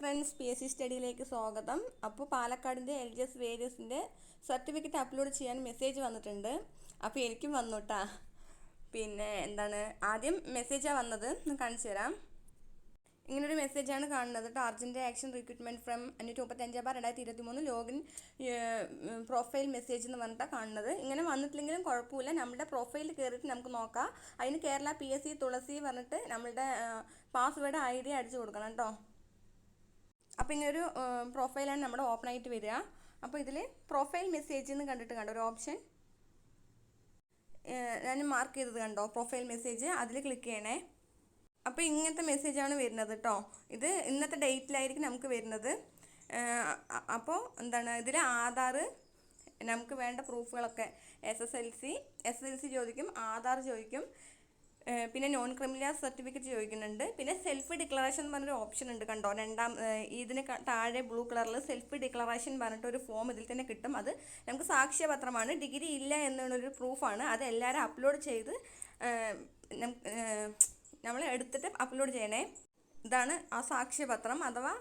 Friends P S C സ്റ്റഡിയിലേക്ക് സ്വാഗതം. അപ്പോൾ പാലക്കാടിന്റെ എൽ ജി എസ് വേരിയസിന്റെ സർട്ടിഫിക്കറ്റ് അപ്ലോഡ് ചെയ്യാൻ മെസ്സേജ് വന്നിട്ടുണ്ട്. അപ്പോൾ എനിക്കും വന്നു കേട്ടാ പിന്നെ എന്താണ്? ആദ്യം മെസ്സേജാണ് വന്നത്. ഞാൻ കാണിച്ചു തരാം. ഇങ്ങനൊരു മെസ്സേജാണ് കാണുന്നത് കേട്ടോ അർജന്റ് ആക്ഷൻ റിക്രൂട്ട്മെന്റ് ഫ്രം അഞ്ഞൂറ്റി മുപ്പത്തഞ്ച് ബാർ രണ്ടായിരത്തി ഇരുപത്തി മൂന്ന് ലോഗിൻ പ്രൊഫൈൽ മെസ്സേജ് എന്ന് പറഞ്ഞിട്ടാണ് കാണുന്നത്. ഇങ്ങനെ വന്നിട്ടില്ലെങ്കിലും കുഴപ്പമില്ല. നമ്മുടെ പ്രൊഫൈൽ കയറിയിട്ട് നമുക്ക് നോക്കാം. അതിന് Kerala P S C Thulasi പറഞ്ഞിട്ട് നമ്മളുടെ പാസ്വേഡ് ഐ ഡി അടിച്ചു കൊടുക്കണം കേട്ടോ അപ്പോൾ ഇങ്ങനൊരു പ്രൊഫൈലാണ് നമ്മുടെ ഓപ്പൺ ആയിട്ട് വരിക. അപ്പോൾ ഇതിൽ പ്രൊഫൈൽ മെസ്സേജ് എന്ന് കണ്ടിട്ട് കണ്ടോ ഒരു ഓപ്ഷൻ ഞാൻ മാർക്ക് ചെയ്തത് കണ്ടോ പ്രൊഫൈൽ മെസ്സേജ് അതിൽ ക്ലിക്ക് ചെയ്യണേ. അപ്പോൾ ഇങ്ങനത്തെ മെസ്സേജാണ് വരുന്നത് കേട്ടോ ഇത് ഇന്നത്തെ ഡേറ്റിലായിരിക്കും നമുക്ക് വരുന്നത്. അപ്പോൾ എന്താണ് ഇതിൽ ആധാർ നമുക്ക് വേണ്ട പ്രൂഫുകളൊക്കെ S S L C S S L C ചോദിക്കും ആധാർ ചോദിക്കും. പിന്നെ നോൺ ക്രിമിനൽ സർട്ടിഫിക്കറ്റ് ചോദിക്കുന്നുണ്ട്. പിന്നെ സെൽഫ് ഡിക്ലറേഷൻ എന്ന് പറഞ്ഞൊരു ഓപ്ഷൻ ഉണ്ട് കണ്ടോ? രണ്ടാം ഇതിന് താഴെ ബ്ലൂ കളറിൽ സെൽഫ് ഡിക്ലറേഷൻ പറഞ്ഞിട്ട് ഒരു ഫോം ഇതിൽ തന്നെ കിട്ടും. അത് നമുക്ക് സാക്ഷ്യപത്രമാണ്. ഡിഗ്രി ഇല്ല എന്നുള്ളൊരു പ്രൂഫാണ് അത് എല്ലാവരും അപ്ലോഡ് ചെയ്ത് നമ്മൾ എടുത്തിട്ട് അപ്ലോഡ് ചെയ്യണേ. ഇതാണ് ആ സാക്ഷ്യപത്രം. അഥവാ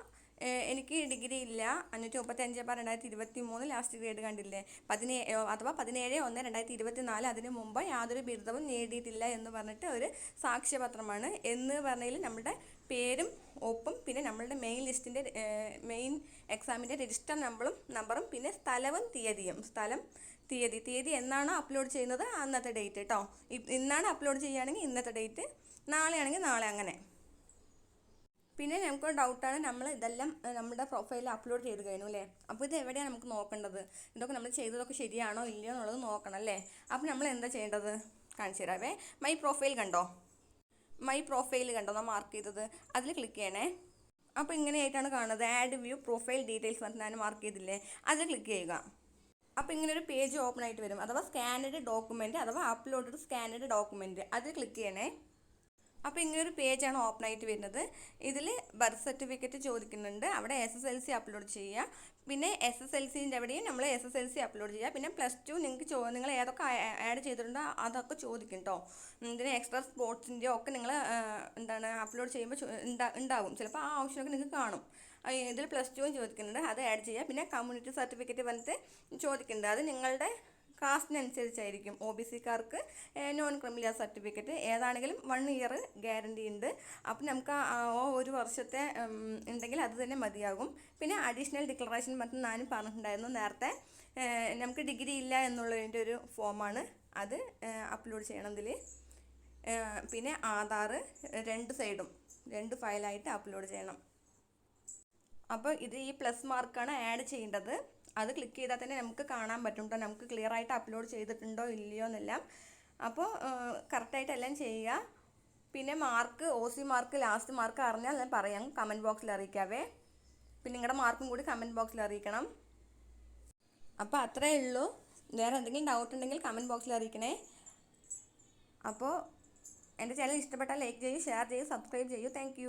എനിക്ക് ഡിഗ്രി ഇല്ല. അഞ്ഞൂറ്റി മുപ്പത്തി അഞ്ച് ബാർ രണ്ടായിരത്തി ഇരുപത്തി മൂന്ന് ലാസ്റ്റ് ഗ്രേഡ് കണ്ടില്ലേ പതിനേഴ് അഥവാ പതിനേഴ് ഒന്ന് രണ്ടായിരത്തി ഇരുപത്തി നാല് അതിന് മുമ്പ് യാതൊരു ബിരുദവും നേടിയിട്ടില്ല എന്ന് പറഞ്ഞിട്ട് ഒരു സാക്ഷ്യപത്രമാണ്. എന്ന് പറഞ്ഞതിൽ നമ്മുടെ പേരും ഒപ്പും പിന്നെ നമ്മളുടെ മെയിൻ ലിസ്റ്റിന്റെ മെയിൻ എക്സാമിന്റെ രജിസ്റ്റർ നമ്പറും നമ്പറും പിന്നെ സ്ഥലവും തീയതിയും. സ്ഥലം തീയതി തീയതി എന്നാണോ അപ്ലോഡ് ചെയ്യുന്നത്? അന്നത്തെ ഡേറ്റ് കേട്ടോ ഇന്നാണ് അപ്ലോഡ് ചെയ്യുകയാണെങ്കിൽ ഇന്നത്തെ ഡേറ്റ് നാളെയാണെങ്കിൽ നാളെ അങ്ങനെ. പിന്നെ നമുക്ക് ഡൗട്ടാണ് നമ്മൾ ഇതെല്ലാം നമ്മുടെ പ്രൊഫൈലിൽ അപ്ലോഡ് ചെയ്ത് കഴിഞ്ഞു അല്ലേ? അപ്പോൾ ഇത് എവിടെയാണ് നമുക്ക് നോക്കേണ്ടത്? ഇതൊക്കെ നമ്മൾ ചെയ്തതൊക്കെ ശരിയാണോ ഇല്ലയോ എന്നുള്ളത് നോക്കണം അല്ലേ? അപ്പോൾ നമ്മൾ എന്താ ചെയ്യേണ്ടത്? കാണിച്ചു തരാവേ മൈ പ്രൊഫൈൽ കണ്ടോ? മൈ പ്രൊഫൈൽ കണ്ടോ? നമ്മൾ മാർക്ക് ചെയ്തത്. അതിൽ ക്ലിക്ക് ചെയ്യണേ. അപ്പോൾ ഇങ്ങനെയായിട്ടാണ് കാണുന്നത്. ആഡ് വ്യൂ പ്രൊഫൈൽ ഡീറ്റെയിൽസ് പറഞ്ഞ് ഞാൻ മാർക്ക് ചെയ്തില്ലേ? അതിൽ ക്ലിക്ക് ചെയ്യുക. അപ്പോൾ ഇങ്ങനെ ഒരു പേജ് ഓപ്പൺ ആയിട്ട് വരും. അഥവാ സ്കാനഡ് ഡോക്യുമെന്റ് അഥവാ അപ്ലോഡഡ് സ്കാനഡ് ഡോക്യുമെന്റ് അതിൽ ക്ലിക്ക് ചെയ്യണേ. അപ്പോൾ ഇങ്ങനൊരു പേജാണ് ഓപ്പൺ ആയിട്ട് വരുന്നത്. ഇതിൽ ബർത്ത് സർട്ടിഫിക്കറ്റ് ചോദിക്കുന്നുണ്ട്. അവിടെ S S L C upload ചെയ്യുക പിന്നെ എസ് എസ് എൽ സിന്റെ എവിടെയും നമ്മൾ S S L C upload ചെയ്യുക പിന്നെ പ്ലസ് ടു നിങ്ങൾക്ക് ചോ നിങ്ങൾ ഏതൊക്കെ ആഡ് ചെയ്തിട്ടുണ്ടോ അതൊക്കെ ചോദിക്കും കേട്ടോ ഇതിന് എക്സ്ട്രാ സ്പോർട്സിന്റെയോ ഒക്കെ നിങ്ങൾ എന്താണ് അപ്ലോഡ് ചെയ്യുമ്പോൾ ഉണ്ടാവും ചിലപ്പോൾ ആ ആവശ്യമൊക്കെ നിങ്ങൾക്ക് കാണും. ഇതിൽ പ്ലസ് ടുവും ചോദിക്കുന്നുണ്ട്. അത് ആഡ് ചെയ്യുക പിന്നെ കമ്മ്യൂണിറ്റി സർട്ടിഫിക്കറ്റ് വന്നിട്ട് ചോദിക്കുന്നുണ്ട്. അത് നിങ്ങളുടെ കാസ്റ്റിനനുസരിച്ചായിരിക്കും ഒ ബി സിക്കാർക്ക് നോൺ ക്രിമിനൽ സർട്ടിഫിക്കറ്റ് ഏതാണെങ്കിലും വൺ ഇയർ ഗ്യാരണ്ടി ഉണ്ട്. അപ്പം നമുക്ക് ആ ഒരു വർഷത്തെ ഉണ്ടെങ്കിൽ അത് തന്നെ മതിയാകും. പിന്നെ അഡീഷണൽ ഡിക്ലറേഷൻ മറ്റും ഞാനും പറഞ്ഞിട്ടുണ്ടായിരുന്നു നേരത്തെ. നമുക്ക് ഡിഗ്രി ഇല്ല എന്നുള്ളതിന്റെ ഒരു ഫോമാണ്. അത് അപ്ലോഡ് ചെയ്യണം പിന്നെ ആധാർ രണ്ട് സൈഡും രണ്ട് ഫയലായിട്ട് അപ്ലോഡ് ചെയ്യണം. അപ്പോൾ ഇത് ഈ പ്ലസ് മാർക്കാണ് ആഡ് ചെയ്യേണ്ടത്. അത് ക്ലിക്ക് ചെയ്താൽ തന്നെ നമുക്ക് കാണാൻ പറ്റും കേട്ടോ നമുക്ക് ക്ലിയർ ആയിട്ട് അപ്ലോഡ് ചെയ്തിട്ടുണ്ടോ ഇല്ലയോ എന്നെല്ലാം. അപ്പോൾ കറക്റ്റായിട്ട് എല്ലാം ചെയ്യുക. പിന്നെ mark O C mark last mark അറിഞ്ഞാൽ ഞാൻ പറയാം. കമന്റ് ബോക്സിൽ അറിയിക്കാവേ. പിന്നെ നിങ്ങളുടെ മാർക്കും കൂടി കമന്റ് ബോക്സിൽ അറിയിക്കണം. അപ്പോൾ അത്രയേ ഉള്ളൂ. വേറെ എന്തെങ്കിലും ഡൗട്ട് ഉണ്ടെങ്കിൽ കമന്റ് ബോക്സിൽ അറിയിക്കണേ. അപ്പോൾ എന്റെ ചാനൽ ഇഷ്ടപ്പെട്ടാൽ ലൈക്ക് ചെയ്യൂ ഷെയർ ചെയ്യൂ സബ്സ്ക്രൈബ് ചെയ്യൂ. താങ്ക്